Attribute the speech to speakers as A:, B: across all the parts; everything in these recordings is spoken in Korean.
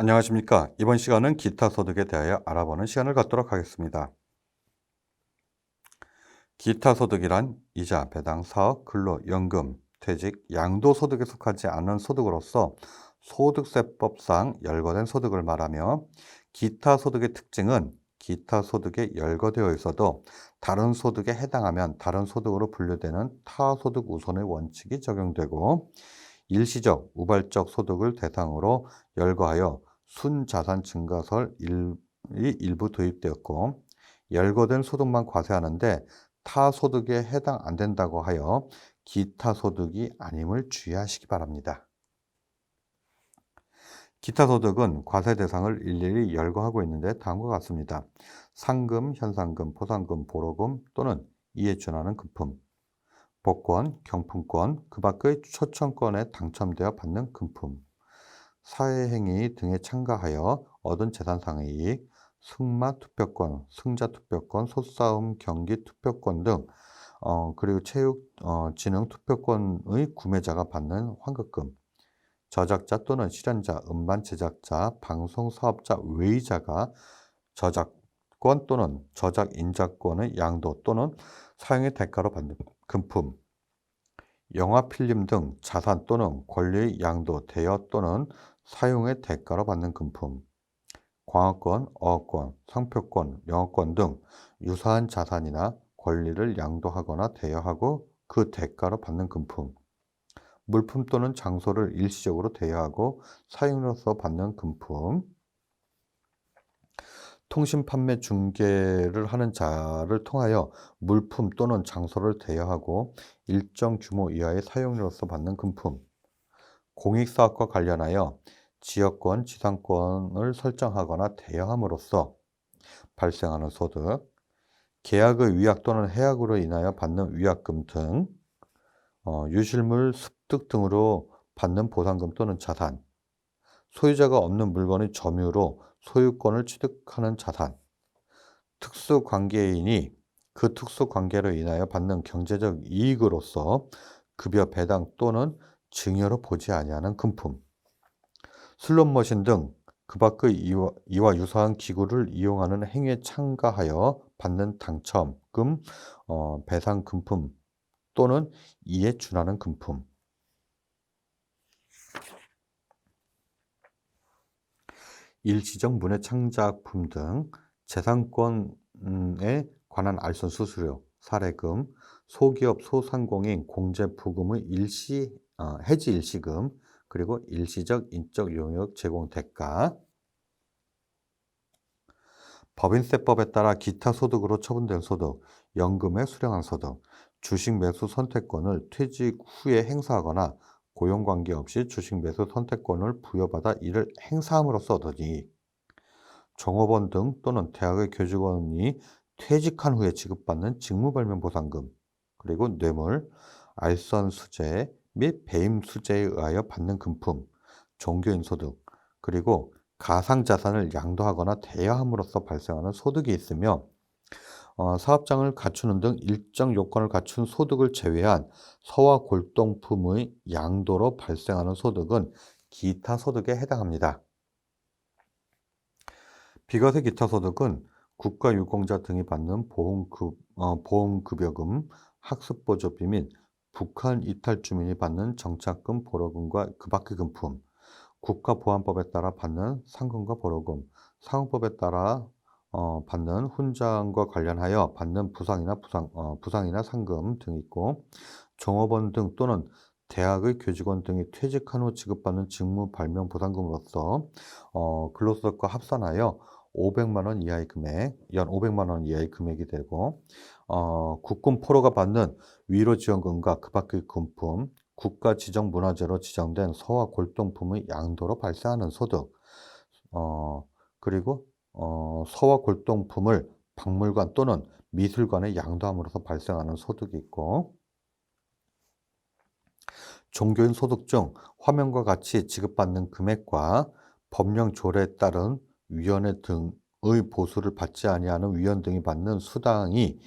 A: 안녕하십니까. 이번 시간은 기타 소득에 대하여 알아보는 시간을 갖도록 하겠습니다. 기타 소득이란 이자, 배당, 사업, 근로, 연금, 퇴직, 양도 소득에 속하지 않은 소득으로서 소득세법상 열거된 소득을 말하며 기타 소득의 특징은 기타 소득에 열거되어 있어도 다른 소득에 해당하면 다른 소득으로 분류되는 타소득 우선의 원칙이 적용되고 일시적, 우발적 소득을 대상으로 열거하여 순자산 증가설이 일부 도입되었고 열거된 소득만 과세하는데 타 소득에 해당 안 된다고 하여 기타 소득이 아님을 주의하시기 바랍니다. 기타 소득은 과세 대상을 일일이 열거하고 있는데 다음과 같습니다. 상금, 현상금, 포상금, 보로금 또는 이에 준하는 금품, 복권, 경품권, 그 밖의 초청권에 당첨되어 받는 금품, 사회행위 등에 참가하여 얻은 재산상의 이익, 승마 투표권, 승자 투표권, 소싸움 경기 투표권 등 어, 그리고 체육 어, 진흥 투표권의 구매자가 받는 환급금, 저작자 또는 실현자, 음반 제작자, 방송 사업자 외의자가 저작권 또는 저작 인자권의 양도 또는 사용의 대가로 받는 금품, 영화 필름 등 자산 또는 권리의 양도, 대여 또는 사용의 대가로 받는 금품, 광화권, 어업권, 상표권, 영어권 등 유사한 자산이나 권리를 양도하거나 대여하고 그 대가로 받는 금품, 물품 또는 장소를 일시적으로 대여하고 사용으로서 받는 금품, 통신 판매 중개를 하는 자를 통하여 물품 또는 장소를 대여하고 일정 규모 이하의 사용료로서 받는 금품, 공익사업과 관련하여 지역권, 지상권을 설정하거나 대여함으로써 발생하는 소득, 계약의 위약 또는 해약으로 인하여 받는 위약금 등 어, 유실물 습득 등으로 받는 보상금 또는 자산, 소유자가 없는 물건의 점유로 소유권을 취득하는 자산, 특수 관계인이 그 특수 관계로 인하여 받는 경제적 이익으로서 급여 배당 또는 증여로 보지 아니하는 금품, 슬롯머신 등 그 밖의 이와, 이와 유사한 기구를 이용하는 행위에 참가하여 받는 당첨금, 어, 배상 금품 또는 이에 준하는 금품. 일시적 문해 창작품 등 재산권에 관한 알선 수수료, 사례금, 소기업 소상공인 공제 부금의 일시 어, 해지 일시금, 그리고 일시적 인적 용역 제공 대가, 법인세법에 따라 기타 소득으로 처분된 소득, 연금에 수령한 소득, 주식 매수 선택권을 퇴직 후에 행사하거나 고용 관계 없이 주식 매수 선택권을 부여받아 이를 행사함으로써 이익, 종업원 등 또는 대학의 교직원이 퇴직한 후에 지급받는 직무발명보상금, 그리고 뇌물, 알선 수재 및 배임 수재에 의하여 받는 금품, 종교인 소득, 그리고 가상 자산을 양도하거나 대여함으로써 발생하는 소득이 있으며 어, 사업장을 갖추는 등 일정 요건을 갖춘 소득을 제외한 서와 골동품의 양도로 발생하는 소득은 기타 소득에 해당합니다. 비과세 기타 소득은 국가 유공자 등이 받는 보험급, 어, 보험급여금, 학습보조비 및 북한 이탈 주민이 받는 정착금, 보로금과 그 밖의 금품, 국가보안법에 따라 받는 상금과 보로금, 상업법에 따라 어, 받는 훈장과 관련하여 받는 부상이나 부상, 어, 부상이나 상금 등이 있고 종업원 등 또는 대학의 교직원 등이 퇴직한 후 지급받는 직무 발명 보상금으로서 어, 근로소득과 합산하여 500만 원 이하의 금액, 연 500만 원 이하의 금액이 되고 어, 국군 포로가 받는 위로지원금과 그 밖의 금품, 국가 지정 문화재로 지정된 서와 골동품의 양도로 발생하는 소득, 어, 그리고 어, 서와 골동품을 박물관 또는 미술관에 양도함으로써 발생하는 소득이 있고 종교인 소득 중 화면과 같이 지급받는 금액과 법령 조례에 따른 위원회 등의 보수를 받지 아니하는 위원 등이 받는 수당이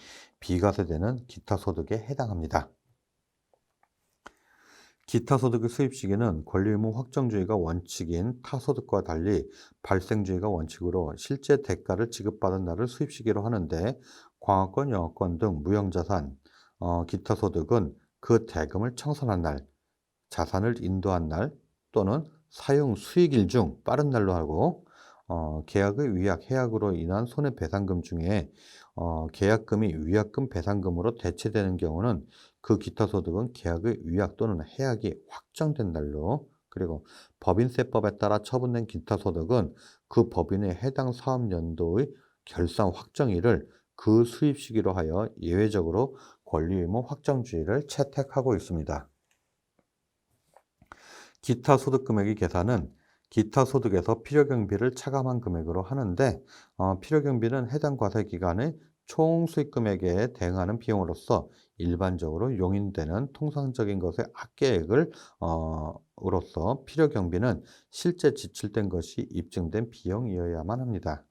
A: 비과세되는 기타 소득에 해당합니다. 기타 소득의 수입 시기는 권리 의무 확정주의가 원칙인 타소득과 달리 발생주의가 원칙으로 실제 대가를 지급받은 날을 수입 시기로 하는데 광화권, 영어권 등 무형자산, 어, 기타 소득은 그 대금을 청산한 날, 자산을 인도한 날 또는 사용 수익일 중 빠른 날로 하고 어, 계약의 위약, 해약으로 인한 손해배상금 중에 어, 계약금이 위약금 배상금으로 대체되는 경우는 그 기타 소득은 계약의 위약 또는 해약이 확정된 날로 그리고 법인세법에 따라 처분된 기타 소득은 그 법인의 해당 사업 연도의 결산 확정일을 그 수입 시기로 하여 예외적으로 권리 의무 확정주의를 채택하고 있습니다. 기타 소득 금액의 계산은 기타 소득에서 필요경비를 차감한 금액으로 하는데 어, 필요경비는 해당 과세 기간의 총 수익 금액에 대응하는 비용으로서 일반적으로 용인되는 통상적인 것의 합계액을 어, 으로서 필요 경비는 실제 지출된 것이 입증된 비용이어야만 합니다.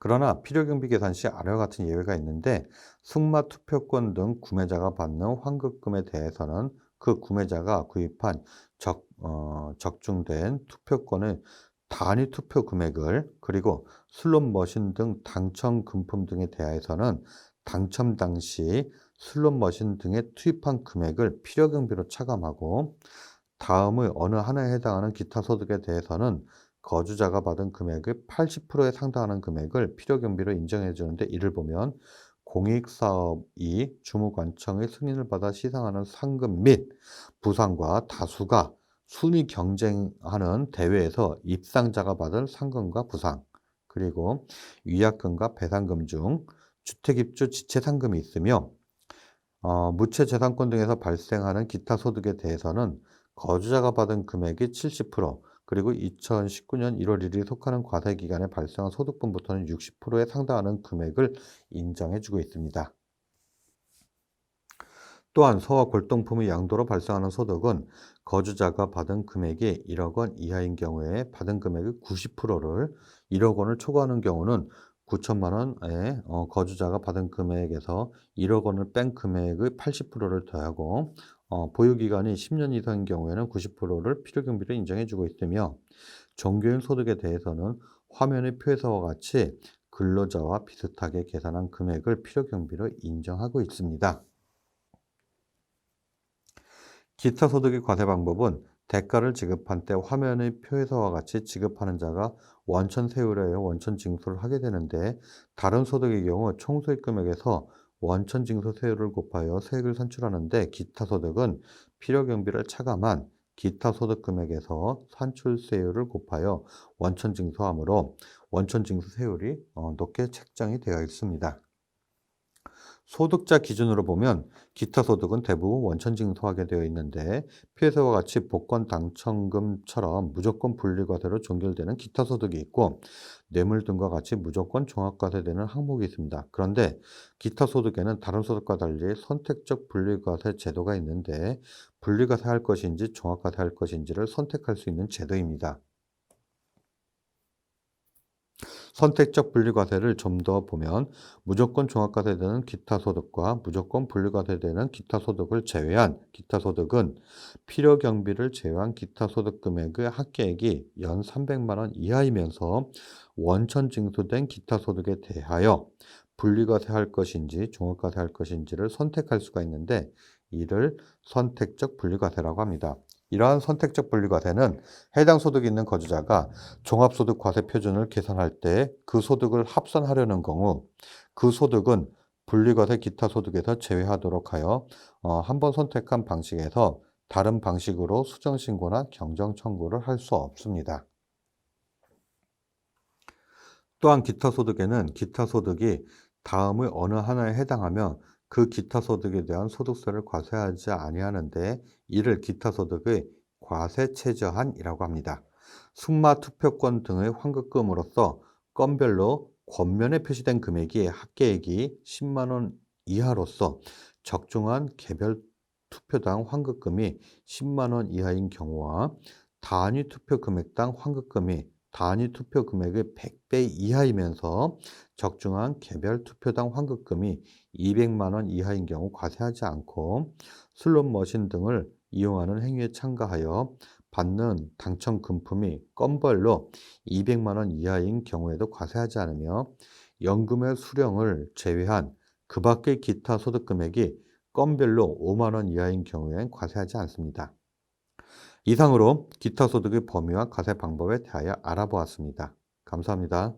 A: 그러나 필요경비 계산 시 아래와 같은 예외가 있는데 승마 투표권 등 구매자가 받는 환급금에 대해서는 그 구매자가 구입한 적, 어, 적중된 투표권의 단위 투표 금액을 그리고 슬롯 머신 등 당첨 금품 등에 대하여서는 당첨 당시 슬롯 머신 등에 투입한 금액을 필요 경비로 차감하고 다음의 어느 하나에 해당하는 기타 소득에 대해서는 거주자가 받은 금액의 80%에 상당하는 금액을 필요 경비로 인정해 주는데 이를 보면 공익사업이 주무관청의 승인을 받아 시상하는 상금 및 부상과 다수가 순위 경쟁하는 대회에서 입상자가 받은 상금과 부상, 그리고 위약금과 배상금 중 주택입주 지체상금이 있으며 어, 무채재산권 등에서 발생하는 기타 소득에 대해서는 거주자가 받은 금액이 70%, 그리고 2019년 1월 1일 속하는 과세 기간에 발생한 소득분부터는 60%에 상당하는 금액을 인정해주고 있습니다. 또한 서와 골동품의 양도로 발생하는 소득은 거주자가 받은 금액이 1억 원 이하인 경우에 받은 금액의 90%를 1억 원을 초과하는 경우는 9천만 원에 어, 거주자가 받은 금액에서 1억 원을 뺀 금액의 80%를 더하고 어, 보유기간이 10년 이상인 경우에는 90%를 필요경비로 인정해주고 있으며 종교인 소득에 대해서는 화면의 표에서와 같이 근로자와 비슷하게 계산한 금액을 필요경비로 인정하고 있습니다. 기타 소득의 과세 방법은 대가를 지급한 때 화면의 표에서와 같이 지급하는 자가 원천 세율에 원천 징수를 하게 되는데 다른 소득의 경우 총수익 금액에서 원천 징수 세율을 곱하여 세액을 산출하는데 기타 소득은 필요 경비를 차감한 기타 소득 금액에서 산출세율을 곱하여 원천 징수하므로 원천 징수 세율이 어, 높게 책정이 되어 있습니다. 소득자 기준으로 보면 기타 소득은 대부분 원천 징수하게 되어 있는데 피해자와 같이 복권 당첨금처럼 무조건 분리과세로 종결되는 기타 소득이 있고 뇌물 등과 같이 무조건 종합과세되는 항목이 있습니다. 그런데 기타 소득에는 다른 소득과 달리 선택적 분리과세 제도가 있는데 분리과세 할 것인지 종합과세 할 것인지를 선택할 수 있는 제도입니다. 선택적 분리과세를 좀 더 보면 무조건 종합과세되는 기타 소득과 무조건 분리과세되는 기타 소득을 제외한 기타 소득은 필요 경비를 제외한 기타 소득 금액의 합계액이 연 300만 원 이하이면서 원천 징수된 기타 소득에 대하여 분리과세 할 것인지 종합과세 할 것인지를 선택할 수가 있는데 이를 선택적 분리과세라고 합니다. 이러한 선택적 분리과세는 해당 소득이 있는 거주자가 종합소득과세 표준을 계산할 때 그 소득을 합산하려는 경우 그 소득은 분리과세 기타 소득에서 제외하도록 하여 어, 한번 선택한 방식에서 다른 방식으로 수정신고나 경정청구를 할 수 없습니다. 또한 기타 소득에는 기타 소득이 다음의 어느 하나에 해당하며 그 기타 소득에 대한 소득세를 과세하지 아니하는데 이를 기타 소득의 과세 최저한이라고 합니다. 승마 투표권 등의 환급금으로서 건별로 권면에 표시된 금액이 합계액이 10만 원 이하로서 적중한 개별 투표당 환급금이 10만 원 이하인 경우와 단위 투표 금액당 환급금이 단위 투표 금액의 100배 이하이면서 적중한 개별 투표당 환급금이 200만 원 이하인 경우 과세하지 않고 슬롯 머신 등을 이용하는 행위에 참가하여 받는 당첨 금품이 건벌로 200만 원 이하인 경우에도 과세하지 않으며 연금의 수령을 제외한 그 밖의 기타 소득 금액이 건별로 5만 원 이하인 경우엔 과세하지 않습니다. 이상으로 기타 소득의 범위와 과세 방법에 대하여 알아보았습니다. 감사합니다.